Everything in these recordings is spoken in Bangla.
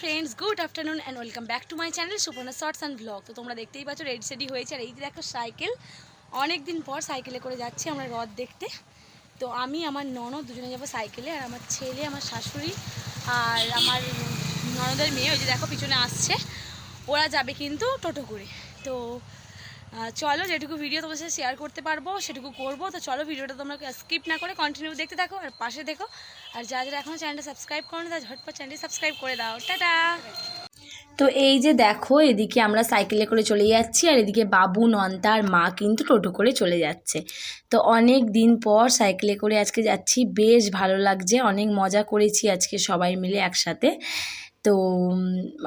Friends good afternoon and welcome back to my channel Suparna shorts and vlog তো তোমরা দেখতেই পাচ্ছ রেডি সেডি হয়েছে আর এই যে দেখো সাইকেল অনেক দিন পর সাইকেলে করে যাচ্ছি আমরা রথ দেখতে। তো আমি, আমার ননদ দুজনে যাব সাইকেলে আর আমার ছেলে, আমার শাশুড়ি আর আমার ননদের মেয়ে ওই যে দেখো পিছনে আসছে। ওরা যাবে কিন্তু টোটো করে। তো চলো যেটুকু ভিডিও তোমার সাথে শেয়ার করতে পারব, সেটুকু করব। তো চলো ভিডিওটা তোমরা স্কিপ না করে কন্টিনিউ দেখতে থাকো আর পাশে দেখো। আর যা যারা এখনও চ্যানেলটা সাবস্ক্রাইব করো না ঝটপট চ্যানেলটি সাবস্ক্রাইব করে দাও। টাটা! তো এই যে দেখো, এদিকে আমরা সাইকেলে করে চলে যাচ্ছি, আর এদিকে বাবু, নন্তা আর মা কিন্তু টোটো করে চলে যাচ্ছে। তো অনেক দিন পর সাইকেলে করে আজকে যাচ্ছি, বেশ ভালো লাগছে, অনেক মজা করেছি আজকে সবাই মিলে একসাথে। তো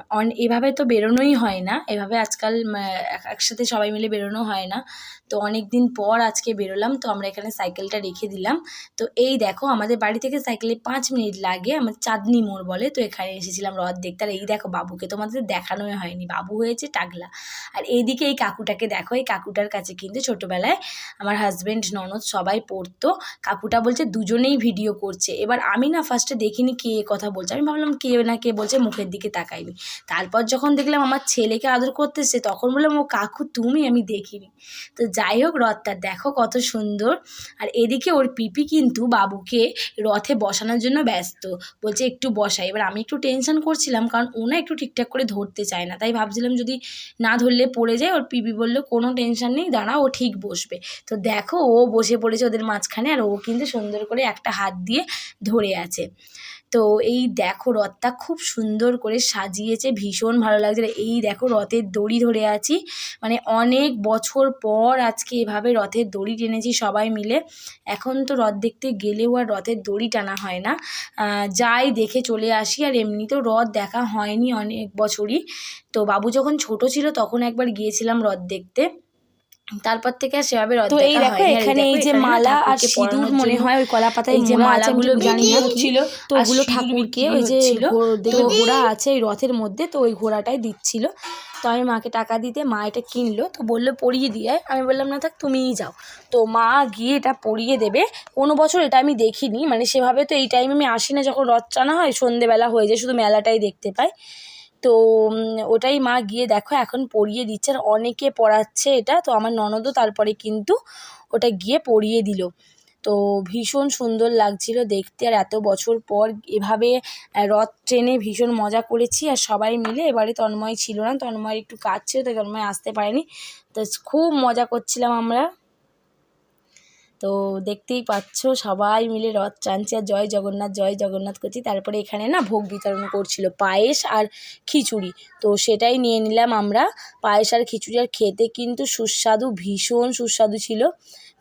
অন- এভাবে তো বেরোনোই হয় না। এভাবে আজকাল এক- একসাথে সবাই মিলে বেরোনো হয় না। তো অনেক দিন পর আজকে বেরোলাম, তো আমরা এখানে সাইকেলটা রেখে দিলাম। তো এই দেখো, আমাদের বাড়ি থেকে সাইকেলে পাঁচ মিনিট লাগে, আমার চাঁদনি মোড় বলে। তো এখানে এসেছিলাম রথ দেখতে। আর এই দেখো, বাবুকে তোমাদের দেখানোই হয়নি। বাবু হয়েছে টাগলা। আর এইদিকে এই কাকুটাকে দেখো, এই কাকুটার কাছে কিন্তু ছোটোবেলায় আমার হাজব্যান্ড ননদ সবাই পড়তো। কাকুটা বলছে, দুজনেই ভিডিও করছে। এবার আমি না ফার্স্টে দেখিনি কে কথা বলছে। আমি ভাবলাম, কে না কে বলছে মুখের দিকে তাকাইনি তারপর যখন দেখলাম আমার ছেলেকে আদর করতেছে, তখন বললাম, ও কাকু, তুমি? আমি দেখিনি। তো যাই হোক, রথটা দেখো কত সুন্দর। আর এদিকে ওর পিপি কিন্তু বাবুকে রথে বসানোর জন্য ব্যস্ত। বলছে, একটু বসাই। এবার আমি একটু টেনশন করছিলাম, কারণ ও একটু ঠিকঠাক করে ধরতে চায় না। তাই ভাবছিলাম যদি না ধরলে পড়ে যায়, ওর পিপি বলল, কোনো টেনশন নেই, দাঁড়া, ও ঠিক বসবে। তো দেখো, ও বসে পড়েছে ওদের মাঝখানে, আর ও কিন্তু সুন্দর করে একটা হাত দিয়ে ধরে আছে। তো এই দেখো রথটা খুব সুন্দর করে সাজিয়েছে, ভীষণ ভালো লাগছে। এই দেখো রথের দড়ি ধরে আছি। মানে অনেক বছর পর আজকে এভাবে রথের দড়ি টেনেছি সবাই মিলে। এখন তো রথ দেখতে গেলেও আর রথের দড়ি টানা হয় না। যাই দেখে চলে আসি। আর এমনিতেও রথ দেখা হয়নি অনেক বছরই। তো বাবু যখন ছোট ছিল তখন একবার গিয়েছিলাম রথ দেখতে। তারপর থেকে আর সেভাবে রথ তো এই দেখা দেখো এখানে এই যে মালা আর সিঁদুর মনে হয় ওই কলা পাতায় এই যে মালাগুলো জানি না ছিল তো ওগুলো ঠাকুরকে ওই যে দেখবে ঘোড়া আছে এই রথের মধ্যে তো ওই ঘোড়াটাই দিচ্ছিল। তো আমি মাকে টাকা দিতে মা এটা কিনলো তো বলল পরিয়ে দিয়ে। আমি বললাম না থাক তুমিই যাও। তো মা গিয়ে এটা পরিয়ে দেবে। কোনো বছর এটা আমি দেখিনি মানে সেভাবে তো এই টাইমে আমি আসি না যখন রথ টানা হয় সন্ধেবেলা হয়ে যায় শুধু মেলাটাই দেখতে পাই। তো ওটাই মা গিয়ে দেখো এখন পরিয়ে দিচ্ছে আর অনেকে পড়াচ্ছে এটা, তো আমার ননদও তারপরে কিন্তু ওটা গিয়ে পরিয়ে দিল। তো ভীষণ সুন্দর লাগছিল দেখতে, আর এত বছর পর এভাবে রথ ট্রেনে ভীষণ মজা করেছি, আর সবাই মিলে এবারে তন্ময় ছিল না তন্ময় একটু কাজ ছিল তাই তন্ময় আসতে পারেনি। তো খুব মজা করছিলাম আমরা। তো দেখতেই পাচ্ছ সবাই মিলে রথ টানছে আর জয় জগন্নাথ জয় জগন্নাথ করছি। তারপরে এখানে না ভোগ বিতরণ করছিল, পায়েস আর খিচুড়ি। তো সেটাই নিয়ে নিলাম আমরা, পায়েস আর খিচুড়ি। আর খেতে কিন্তু সুস্বাদু, ভীষণ সুস্বাদু ছিল।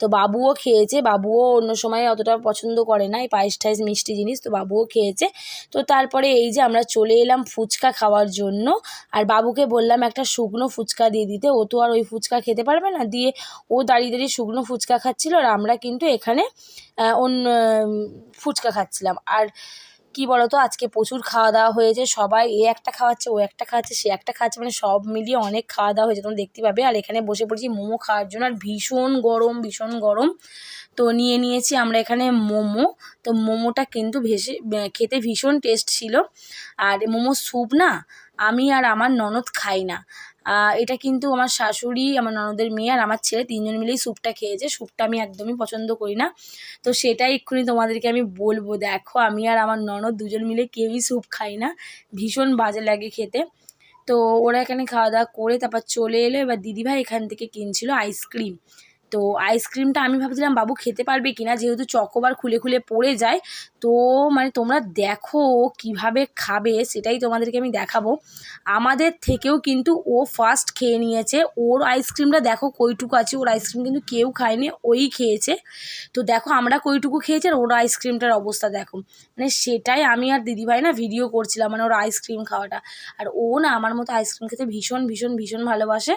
তো বাবুও খেয়েছে, বাবুও অন্য সময় অতটা পছন্দ করে না, এই পায়েস টায়েস মিষ্টি জিনিস, তো বাবুও খেয়েছে। তো তারপরে এই যে আমরা চলে এলাম ফুচকা খাওয়ার জন্য, আর বাবুকে বললাম একটা শুকনো ফুচকা দিয়ে দিতে, ও তো আর ওই ফুচকা খেতে পারবে না, দিয়ে ও দাঁড়িয়ে দাঁড়িয়ে শুকনো ফুচকা খাচ্ছিল, আর আমরা কিন্তু এখানে অন্য ফুচকা খাচ্ছিলাম। আর কি বলতো? আজকে প্রচুর খাওয়া দাওয়া হয়েছে, সবাই এ একটা খাওয়াচ্ছে, ও একটা খাওয়াচ্ছে, সে একটা খাওয়াচ্ছে মানে সব মিলিয়ে অনেক খাওয়া দাওয়া হয়েছে, তোমরা দেখতে পাবে। আর এখানে বসে পড়েছি মোমো খাওয়ার জন্য, আর ভীষণ গরম ভীষণ গরম। তো নিয়ে নিয়েছি আমরা এখানে মোমো। তো মোমোটা কিন্তু ভেসে খেতে ভীষণ টেস্ট ছিল। আর মোমো স্যুপ না আমি আর আমার ননদ খাই না। এটা কিন্তু আমার শাশুড়ি, আমার ননদের মেয়ে আর আমার ছেলে তিনজন মিলেই স্যুপটা খেয়েছে। স্যুপটা আমি একদমই পছন্দ করি না। তো সেটাই এক্ষুনি তোমাদেরকে আমি বলব। দেখো, আমি আর আমার ননদ দুজন মিলে কেউই স্যুপ খাই না। ভীষণ বাজে লাগে খেতে। তো ওরা এখানে খাওয়া দাওয়া করে তারপর চলে এলো। এবার দিদিভাই এখান থেকে কিনছিল আইসক্রিম। তো আইসক্রিমটা আমি ভাবছিলাম, বাবু, খেতে পারবে কিনা? যেহেতু চকোবার খুলে খুলে পড়ে যায়, তো মানে তোমরা দেখো কীভাবে খাবে, সেটাই তোমাদেরকে আমি দেখাবো। আমাদের থেকেও কিন্তু ও ফার্স্ট খেয়ে নিয়েছে। ওর আইসক্রিমটা দেখো কইটুকু আছে, ওর আইসক্রিম কিন্তু কেউ খায়নি, ওই খেয়েছে। তো দেখো আমরা কইটুকু খেয়েছি আর ওর আইসক্রিমটার অবস্থা দেখো। মানে সেটাই আমি আর দিদিভাই না ভিডিও করছিলাম মানে ওর আইসক্রিম খাওয়াটা। আর ও না আমার মতো আইসক্রিম খেতে ভীষণ ভীষণ ভীষণ ভালোবাসে।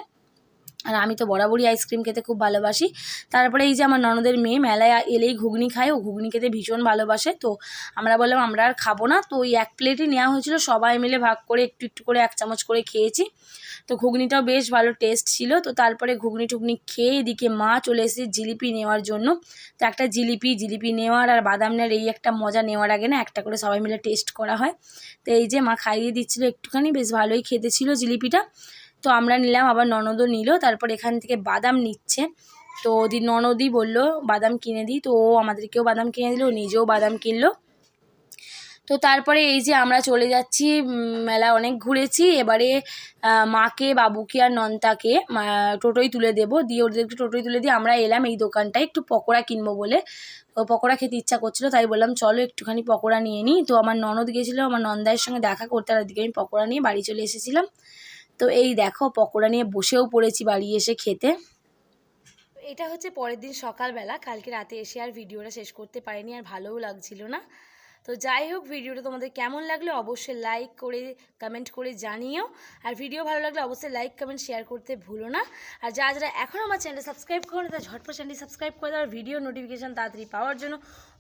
আর আমি তো বরাবরই আইসক্রিম খেতে খুব ভালোবাসি। তারপরে এই যে আমার ননদের মেয়ে, মেলায় এলেই ঘুগনি খায়। ও ঘুগনি খেতে ভীষণ ভালোবাসে। তো আমরা বললাম, আমরা আর খাব না। তো ওই এক প্লেটই নেওয়া হয়েছিল। সবাই মিলে ভাগ করে একটু একটু করে এক চামচ করে খেয়েছি। তো ঘুগনিটাও বেশ ভালো টেস্ট ছিল। তো তারপরে ঘুগনি টুগনি খেয়ে এদিকে মা চলে এসেছে জিলিপি নেওয়ার জন্য। তো একটা জিলিপি জিলিপি নেওয়ার আর বাদাম নেওয়ার এই একটা মজা নেওয়ার আগে না একটা করে সবাই মিলে টেস্ট করা হয়। তো এই যে মা খাইয়ে দিচ্ছিল একটুখানি, বেশ ভালোই খেতে ছিল জিলিপিটা। তো আমরা নিলাম, আবার ননদও নিল। তারপর এখান থেকে বাদাম নিচ্ছে। তো ওদি ননদই বলল, বাদাম কিনে দিই। তো ও আমাদেরকেও বাদাম কিনে দিল নিজেও বাদাম কিনলো। তো তারপরে এই যে আমরা চলে যাচ্ছি মেলা অনেক ঘুরেছি। এবারে মাকে, বাবুকে আর নন্তাকে টোটোই তুলে দেবো। দিয়ে ওদেরকে টোটোই তুলে দিয়ে আমরা এলাম এই দোকানটায় একটু পকোড়া কিনবো বলে। পকোড়া খেতে ইচ্ছা করছিল, তাই বললাম, চলো একটুখানি পকোড়া নিয়ে নিই। তো আমার ননদ গেছিল, আমার নন্দায়ের সঙ্গে দেখা করতে, আর ওদিকে আমি পকোড়া নিয়ে বাড়ি চলে এসেছিলাম। তো এই দেখো, পকোড়া নিয়ে বসেও পড়েছি বাড়ি এসে খেতে। এটা হচ্ছে পরের দিন সকালবেলা। কালকে রাতে এসে আর ভিডিওটা শেষ করতে পারিনি, আর ভালোও লাগছিল না। তো যাই হোক, ভিডিওটা তোমাদের কেমন লাগল অবশ্যই লাইক করে কমেন্ট করে জানিও। আর ভিডিও ভালো লাগলে অবশ্যই লাইক কমেন্ট শেয়ার করতে ভুলো না। আর যারা যারা এখনও আমার চ্যানেল সাবস্ক্রাইব করো তারা ঝটপট চ্যানেলটি সাবস্ক্রাইব করে দাও ভিডিও নোটিফিকেশান তাড়াতাড়ি পাওয়ার জন্য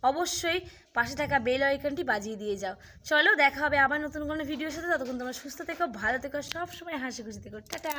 অবশ্যই পাশে থাকা বেল আইকনটি বাজিয়ে দিয়ে যাও। চলো, দেখা হবে আবার নতুন কোনো ভিডিওর সাথে। ততক্ষণ তোমরা সুস্থ থেকো, ভালো থেকো, সবসময় হাসি খুশি থেকো। টাটা!